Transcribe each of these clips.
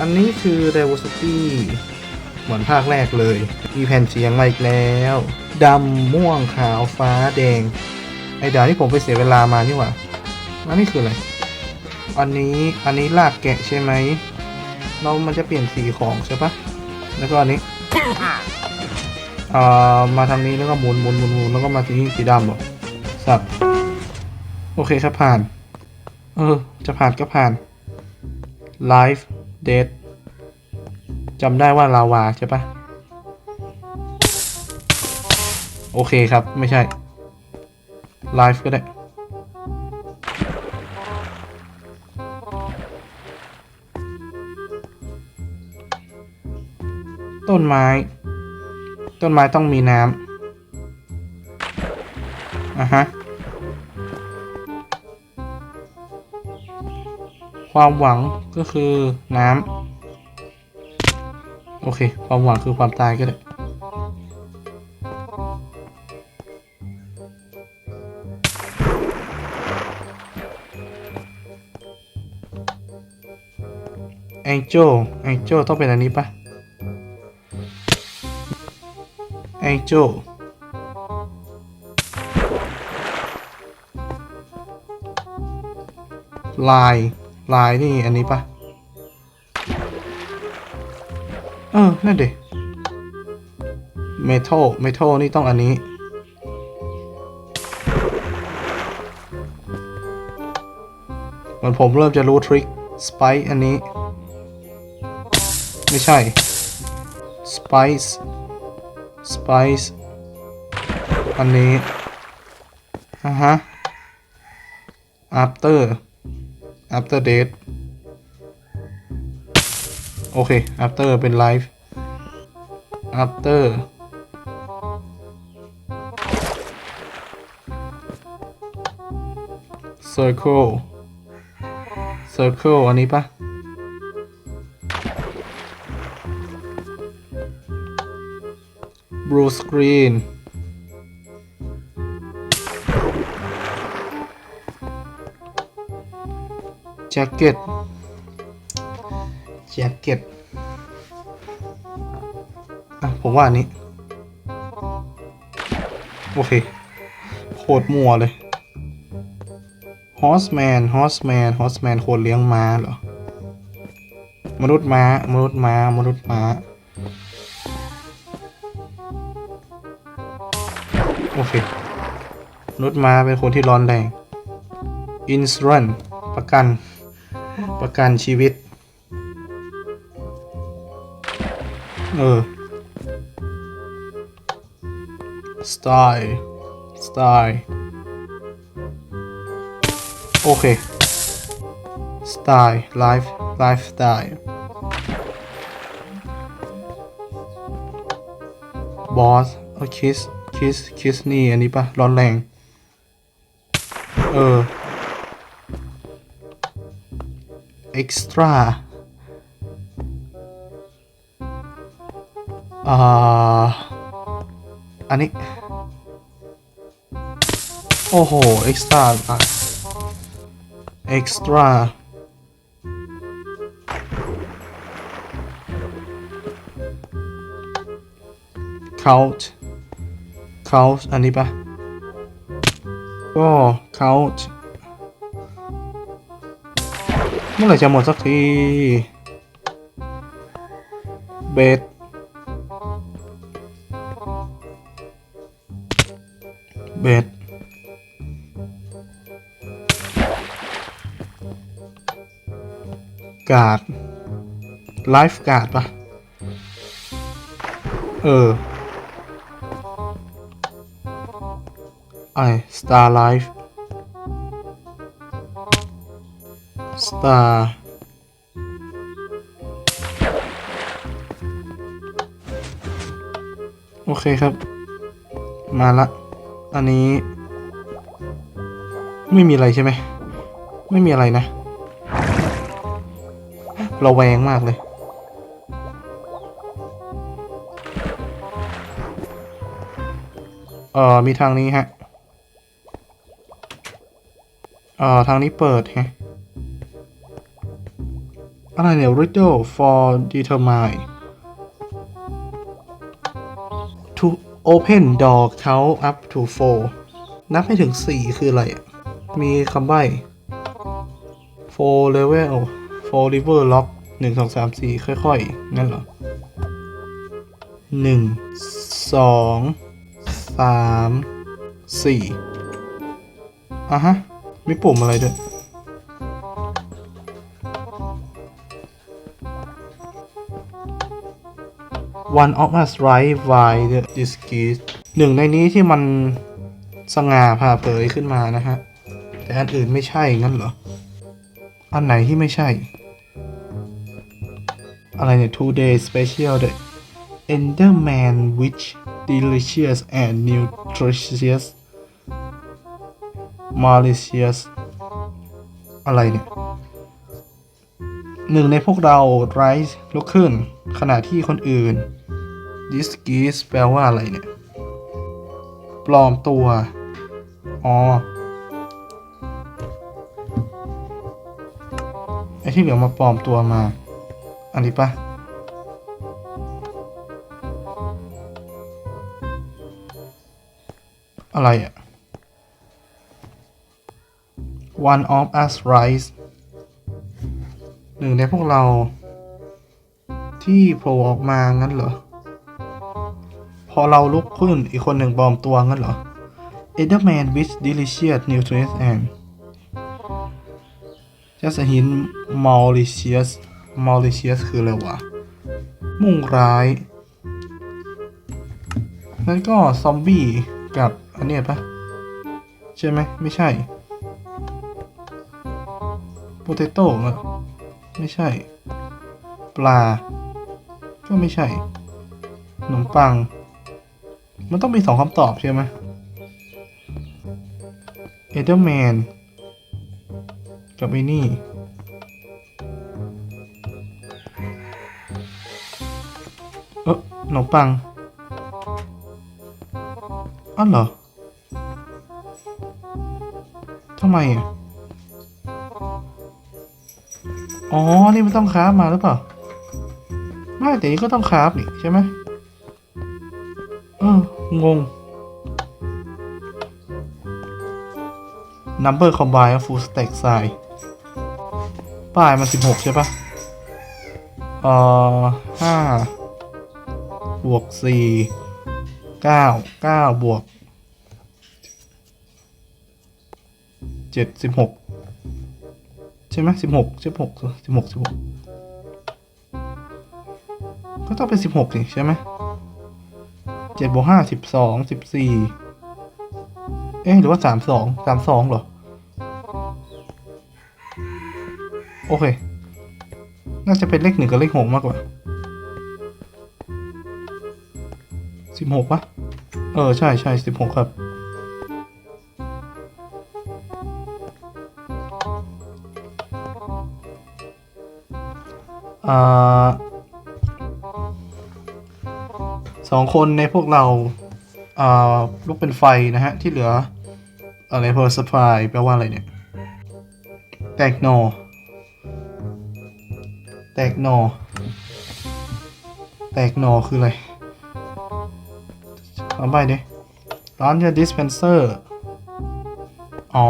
อันนี้คือ Diversity เหมือนภาคแรกเลย มีแผ่นเสียงมาอีกแล้วดำม่วงขาวฟ้าแดง ไอ้ด่านที่ผมไปเสียเวลามานี่หว่าอันนี้คืออะไร อันนี้อันนี้ลากแกะใช่ไหมเรามันจะเปลี่ยนสีของใช่ปะแล้วก็อันนี้เอ่อมาทางนี้แล้วก็หมุนหมุนหมุนหมุนแล้วก็มาที่สีดำหรอสับโอเคครับผ่าน เออ จะผ่านก็ผ่านไลฟ์ Life Dead จำได้ว่าลาวาใช่ปะโอเคครับ ไม่ใช่ Life ก็ได้ ต้นไม้ ต้นไม้ต้องมีน้ำอะฮะ ความหวังก็คือน้ำโอเค ความหวังคือความตายก็ได้แองเจลแองเจลต้องเป็นอันนี้ปะ Angel ลาย ลายนี่อันนี้ปะเออ นั่นดิ Metal Metal นี่ต้องอันนี้ เหมือนผมเริ่มจะรู้ทริค Spice อันนี้ ไม่ใช่ Spice Spice อันนี้อะฮะ after after date โอเค after เป็น live after circle circle อันนี้ปะบลูสกรีน blue screen แจ็คเก็ตแจ็คเก็ตอะผมว่าอันนี้ โอเคโคตรมัวเลย horseman horseman horseman คนเลี้ยงม้าเหรอ มนุษย์ม้า มนุษย์ม้า มนุษย์ม้า โอเค มนุษย์ม้าเป็นคนที่ร้อนแรง insurance ประกัน ประกันชีวิต เออ สไตล์ สไตล์ โอเค สไตล์ ไลฟ์ ไลฟ์สไตล์ บอสเออคิส คิส คิสนี่ อันนี้ปะร้อนแรง เออ extra อ่า อันนี้ โอ้โห extra อ่ะ extra count count อันนี้ปะก็ count เมื่อไหร่จะหมดสักที เบสเบสการ์ดไลฟ์การ์ดปะเออไอสตาร์ไลฟ์ Star. โอเคครับ มาละ อันนี้ ไม่มีอะไรใช่ไหม ไม่มีอะไรนะ เราแวงมากเลย เอ่อ มีทางนี้ฮะ เอ่อ ทางนี้เปิดฮะ อะไรเนี่ย riddle for determine to open door count up to four นับให้ถึง 4 คืออะไร มีคำใบ้ four level four river lock 1 2 3 4 ค่อยๆ งั้นเหรอ 1 2 3 4อะฮะ มีปุ่มอะไรด้วย One of us right by the disguise หนึ่งในนี้ที่มันสง่าผ่าเผยขึ้นมานะฮะ แต่อันอื่นไม่ใช่งั้นเหรอ อันไหนที่ไม่ใช่ อะไรเนี่ย two day special ด้วย Enderman which delicious and nutritious malicious อะไรเนี่ยหนึ่งในพวกเรา rise ลุกขึ้น ขณะที่คนอื่น disguise แปลว่าอะไรเนี่ย ปลอมตัว อ๋อ ไอที่เหลือมาปลอมตัวมา อันนี้ปะอะไรอะ one of us rise หนึ่งในพวกเราที่โผล่ออกมางั้นเหรอ พอเราลุกขึ้นอีกคนหนึ่งปลอมตัวงั้นเหรอ Enderman with delicious nutrients and just a hint malicious malicious คืออะไรวะ มุ่งร้าย นั่นก็ซอมบี้กับอันนี้ปะใช่ไหมไม่ใช่โปเตโต้เหรอไม่ใช่ ปลา ก็ไม่ใช่ขนมปัง มันต้องมีสองคำตอบใช่ไหมเอเดอร์แมนกับไอ้นี่ เออขนมปังอ้าวเหรอ ทำไมอะ อ๋อ นี่มันต้องคราฟมาหรือเปล่า ไม่แต่นี้ก็ต้องคราฟนี่ใช่ไหม งง number combine full stack size ป้ายมันสิบหกใช่ปะเอ่อห้าบวกสี่เก้าเก้าบวกเจ็ดสิบหกใช่ไหมสิบหกสิบหกสิบหกสิบหกก็ต้องเป็นสิบหกสิใช่ไหม เจ็ดบวกห้าสิบสองสิบสี่เอ๊ะหรือว่าสามสองสามสองเหรอ โอเค น่าจะเป็นเลขหนึ่งกับเลขหกมากกว่าสิบหกปะเออ ใช่ใช่สิบหกครับ อ่า องคนในพวกเราอ่าลุกเป็นไฟนะฮะ ที่เหลือ อะไรเพอร์สปายแปลว่าอะไรเนี่ย แตกหนอแตกหนอแตกหนอคืออะไรเอาไปดิร้านจะดิสเพนเซอร์ อ๋อ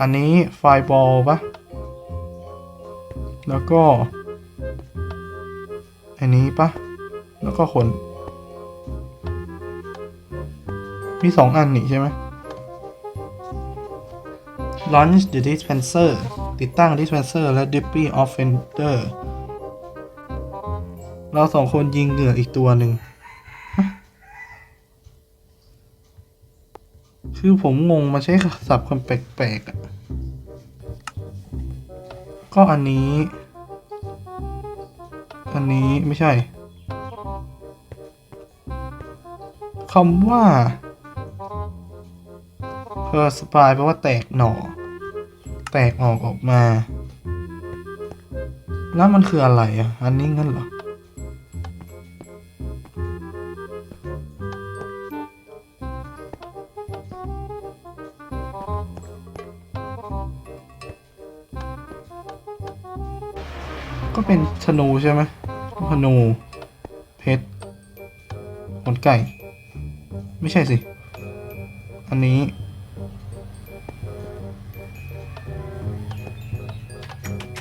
อันนี้ไฟบอลปะแล้วก็ อันนี้ปะ แล้วก็คน มีสองอันนี่ใช่ไหม Launch the dispenser ติดตั้ง dispenser และ Dippy offender เราสองคนยิงเหงื่ออีกตัวหนึ่ง คือผมงงมาใช้ศัพท์คำแปลกๆอะก็อันนี้ อันนี้ไม่ใช่ คำว่าเพอร์สปายแปลว่าแตกหน่อ แตกออกออกมา แล้วมันคืออะไรอะ อันนี้งั้นเหรอ ก็เป็นธนูใช่ไหมธนู เพชรขนไก่ ไม่ใช่สิ อันนี้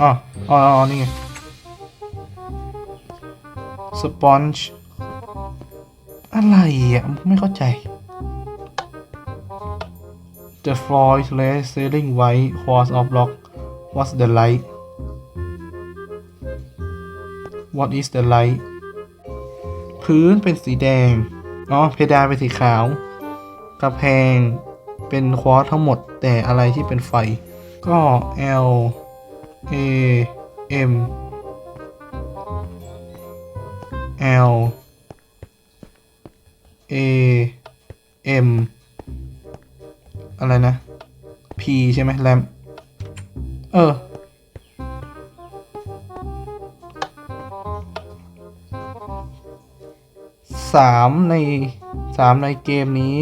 อ๋อ อ๋ออ๋อนี่ไง สปอนจ์อะไรอะ ไม่เข้าใจ The floor is red ceiling white quartz of rock What's the light What is the light พื้นเป็นสีแดง อ๋อเพดานเป็นสีขาวกระแพงเป็นควอตซ์ทั้งหมด แต่อะไรที่เป็นไฟ ก็ L A M L A M อะไรนะ P ใช่ไหมแรมเออ สามในสามในเกมนี้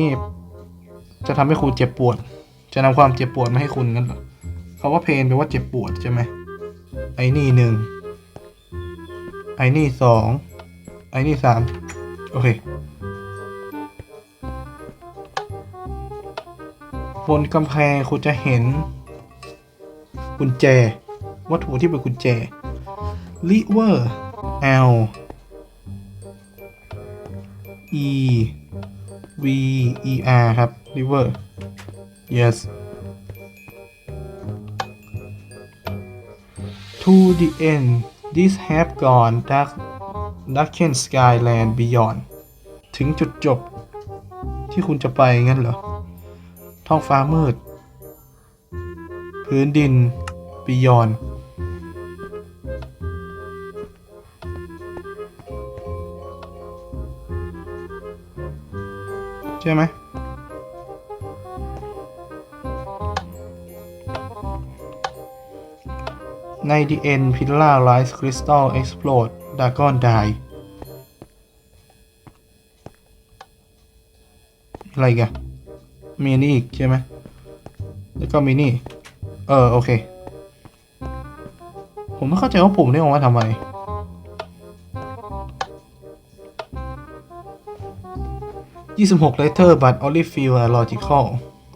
จะทำให้คุณเจ็บปวด จะนำความเจ็บปวดมาให้คุณงั้นเหรอเขาว่าเพนแปลว่าเจ็บปวดใช่ไหมไอ้นี่หนึ่งไอ้นี่สองไอ้นี่สามโอเคบนกำแพงคุณจะเห็น กุญแจ วัตถุที่เป็นกุญแจ liver L E V E R ครับ liver yes to the end this have gone dark darken skyland beyond ถึงจุดจบที่คุณจะไปงั้นเหรอ ท้องฟ้ามืด พื้นดิน beyond ช่ไหมใน The End Pillar Rise Crystal Explode Dragon Die อะไรกันมีนี่อีก ใช่ไหม แล้วก็มีนี่ เออ โอเค ผมไม่เข้าใจว่าปุ่มนี่เอาไว้ทำไม 26 letter but only feel logical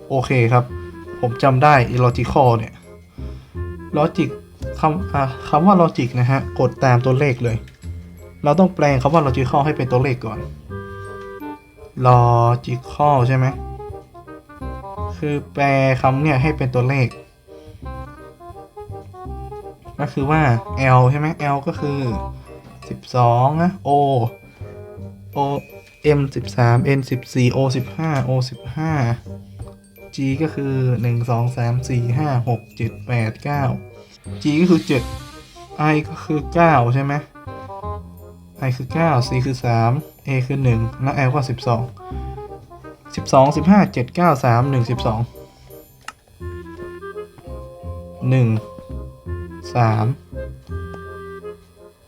โอเคครับ ผมจำได้ illogical เนี่ย logic คำอะคำว่า logic นะฮะ กดตามตัวเลขเลย เราต้องแปลงคำว่า logical ให้เป็นตัวเลขก่อน logical ใช่ไหม คือแปลคำเนี่ยให้เป็นตัวเลข ก็คือว่า L ใช่ไหม L ก็คือ 12 นะ O O M 13 N 14 O 15 O 15 G ก็คือ 1 2 3 4 5 6 7 8 9 G ก็คือ 7 I ก็คือ 9 ใช่ไหม I คือ 9 C คือ 3 A คือ 1 และ L ก็ 12 12 15 7 9 3 1 12 1 3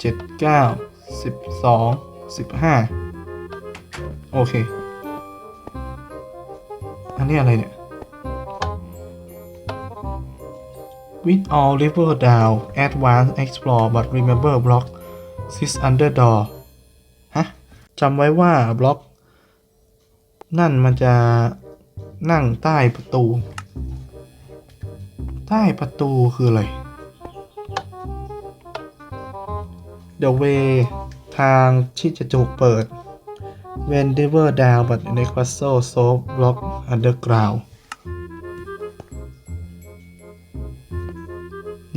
7 9 12 15 โอเค อันนี้อะไรเนี่ย with all river down advance explore but remember block sits under door ฮะจำไว้ว่าบล็อก นั่นมันจะนั่งใต้ประตู ใต้ประตูคืออะไร The way ทางที่จะถูกเปิด When river down but in a castle so block underground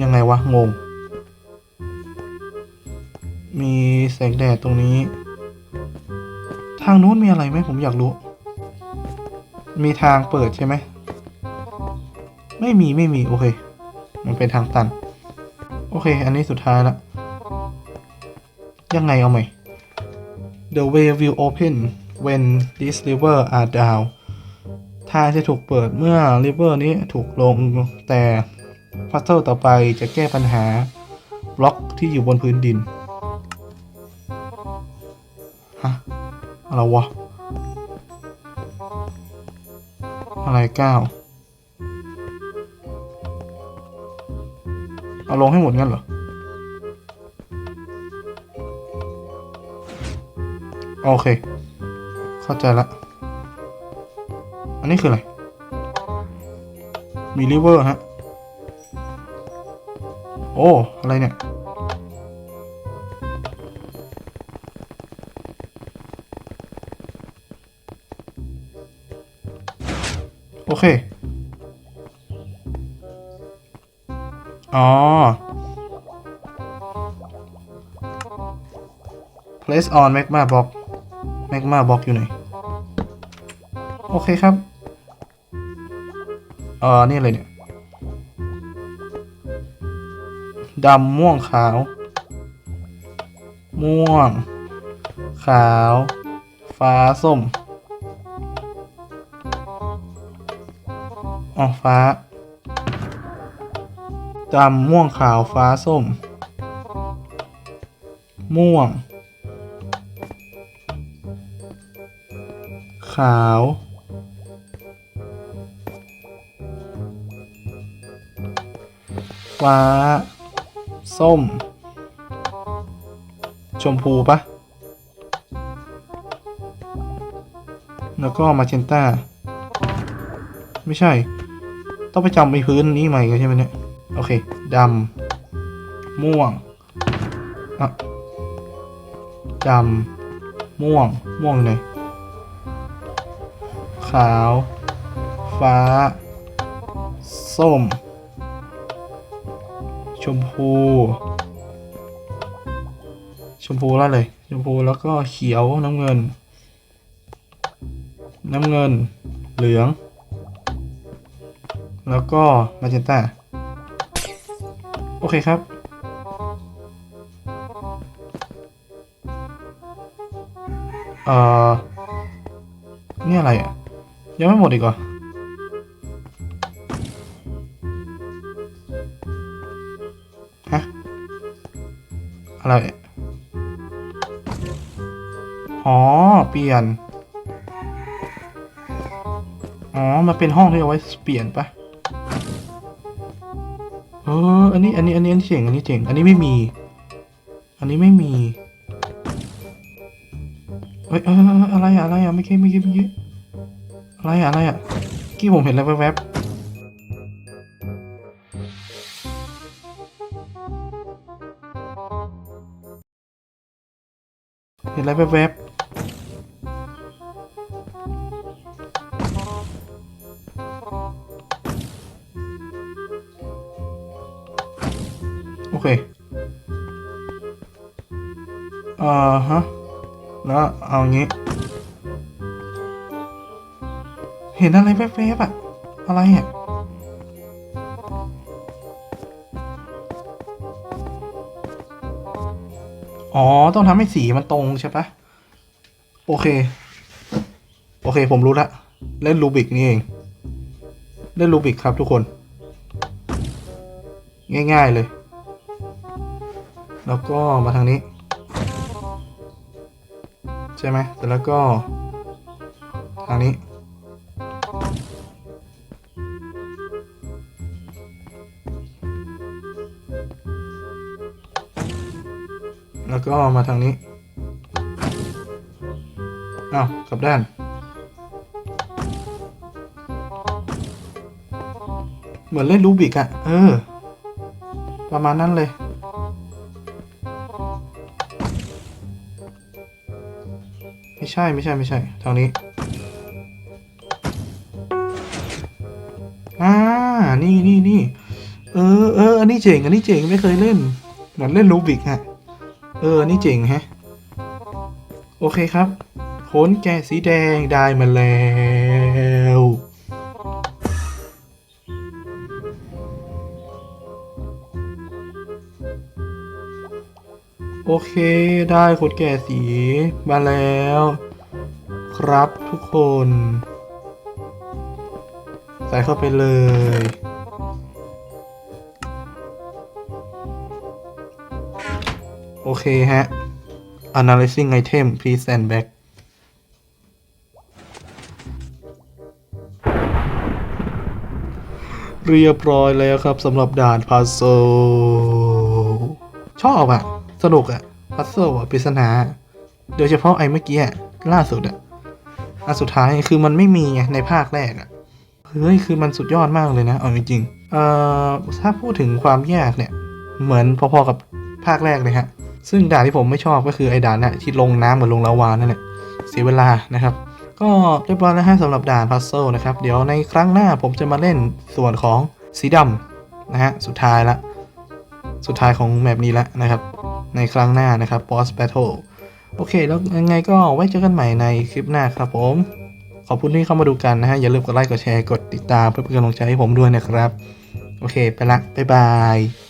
ยังไงวะ งง มีแสงแดดตรงนี้ ทางนู้นมีอะไรไหมผมอยากรู้ มีทางเปิดใช่ไหม ไม่มีไม่มี โอเค มันเป็นทางตัน โอเค อันนี้สุดท้ายละ ยังไงเอาไหม The way will open when these river are down ทางจะถูกเปิดเมื่อ river นี้ถูกลง แต่พัซเซิลต่อไปจะแก้ปัญหา บล็อกที่อยู่บนพื้นดิน ฮะ อะไรวะ อะไรก้าวเอาลงให้หมดงั้นเหรอ โอเค เข้าใจละ อันนี้คืออะไร มีริเวอร์ฮะ โอ้ อะไรเนี่ย โอเค อ๋อ place on magma block magma block อยู่ไหน โอเคครับ เออนี่อะไรเนี่ยดำม่วงขาว ม่วง ขาว ฟ้าส้มอ๋อฟ้าดำม่วงขาวฟ้าส้ม ม่วง ขาว ฟ้า ส้ม ชมพูปะแล้วก็มาเชนต้า ไม่ใช่ ต้องไปจำไปพื้นนี้ใหม่กันใช่ไหมเนี่ย โอเค ดำ ม่วงอะดำ ม่วง ม่วงอยู่ไหน ขาว ฟ้า ส้ม ชมพู ชมพูแล้วเลย ชมพูแล้วก็เขียวน้ำเงิน น้ำเงิน เหลือง แล้วก็มาเจนต้า โอเคครับเอ่อนี่อะไรอะ ยังไม่หมดอีกเหรอฮะอะไรอ๋อ เปลี่ยน อ๋อมาเป็นห้องที่เอาไว้เปลี่ยนปะเออ อันนี้ อันนี้ อันนี้ อันนี้เจ๋ง อันนี้เจ๋ง อันนี้ไม่มี อันนี้ไม่มี เฮ้ยอะไรอะอะไรอะไม่คิดไม่คิดไม่คิด อะไรอะอะไรอะกี้ผมเห็นอะไรแวบๆเห็นอะไรแวบๆ เห็นอะไรแวบๆอะอะไรอะอ๋อ ต้องทำให้สีมันตรงใช่ปะโอเค โอเค ผมรู้ละ เล่นรูบิกนี่เอง เล่นรูบิกครับทุกคน ง่าย ๆเลย แล้วก็มาทางนี้ ใช่ไหมเสร็จแล้วก็ ทางนี้ ก็มาทางนี้อ้าวกลับด้านเหมือนเล่นรูบิกอะเออ ประมาณนั้นเลย ไม่ใช่ไม่ใช่ไม่ใช่ ทางนี้ อ่า นี่นี่นี่เออเอออันนี้เจ๋ง อันนี้เจ๋ง ไม่เคยเล่น เหมือนเล่นรูบิกฮะ เออนนี้เจ๋งแฮะ โอเคครับขนแกะสีแดงได้มาแล้ว โอเค ได้ขนแกะสีมาแล้ว ครับทุกคน ใส่เข้าไปเลย โอเคฮะ analyzing item please and back เรียบร้อยแล้วครับสำหรับด่านพัซเซิลชอบอะสนุกอะพัซเซิลอะปริศนา โดยเฉพาะไอ้เมื่อกี้อะล่าสุดอะอันสุดท้ายคือมันไม่มีไงในภาคแรกอะเฮ้ยคือมันสุดยอดมากเลยนะเอาจริงๆเอ่อถ้าพูดถึงความยากเนี่ย เหมือนพอๆกับภาคแรกเลยฮะ ซึ่งด่านที่ผมไม่ชอบก็คือไอ้ด่านน่ะที่ลงน้ำกับลงลาวานั่นแหละเสียเวลานะครับ ก็เรียบร้อยแล้วฮะสำหรับด่านพัซเซิลนะครับ เดี๋ยวในครั้งหน้าผมจะมาเล่นส่วนของสีดำนะฮะสุดท้ายละ สุดท้ายของแมปนี้ละนะครับ ในครั้งหน้านะครับ boss battle โอเค แล้วยังไงก็ไว้เจอกันใหม่ในคลิปหน้าครับผม ขอบคุณที่เข้ามาดูกันนะฮะ อย่าลืมกดไลค์กดแชร์กดติดตามเพื่อเป็นกำลังใจให้ผมด้วยนะครับ โอเค ไปละบ๊ายบาย